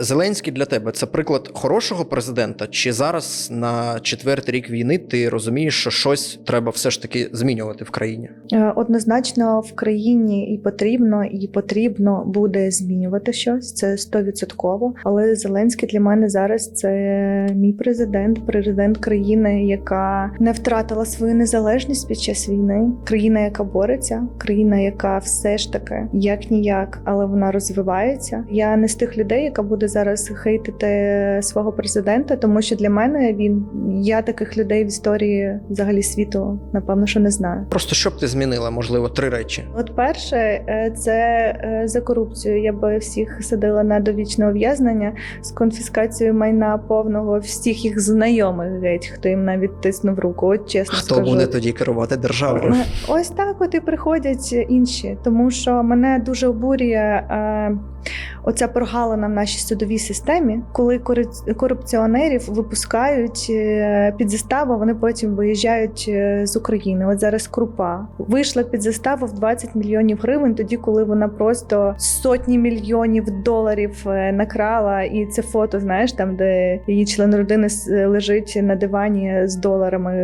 Зеленський для тебе це приклад хорошого президента? Чи зараз на четвертий рік війни ти розумієш, що щось треба все ж таки змінювати в країні? Е, Однозначно в країні і потрібно, і потрібно буде змінювати щось. Це стовідсотково. Але Зеленський для мене зараз це мій президент, президент країни, яка не втратила свою незалежність під час війни. Країна, яка бореться, країна, яка все ж таки як ніяк, але вона розвивається. Я не з тих людей, яка буде зараз хейтити свого президента, тому що для мене він я таких людей в історії взагалі світу напевно, що не знаю. Просто що б ти змінила, можливо, три речі. От перше, е, це е, за корупцію. Я би всіх садила на довічне ув'язнення з конфіскацією майна повного всіх їх знайомих, геть, хто їм навіть тиснув руку. От чесно Хто скажу. буде тоді керувати державою? Ось так от і приходять інші, тому що мене дуже обурює е, оця прогалина в нашій судовій системі, коли корупціонерів випускають е, під заставу, вони потім виїжджають е, з України. От зараз крупа. Вийшла під заставу в 20 мільйонів гривень, тоді коли вона просто сотні мільйонів доларів е, накрала, і це фото, знаєш, там де її член родини лежить на дивані з доларами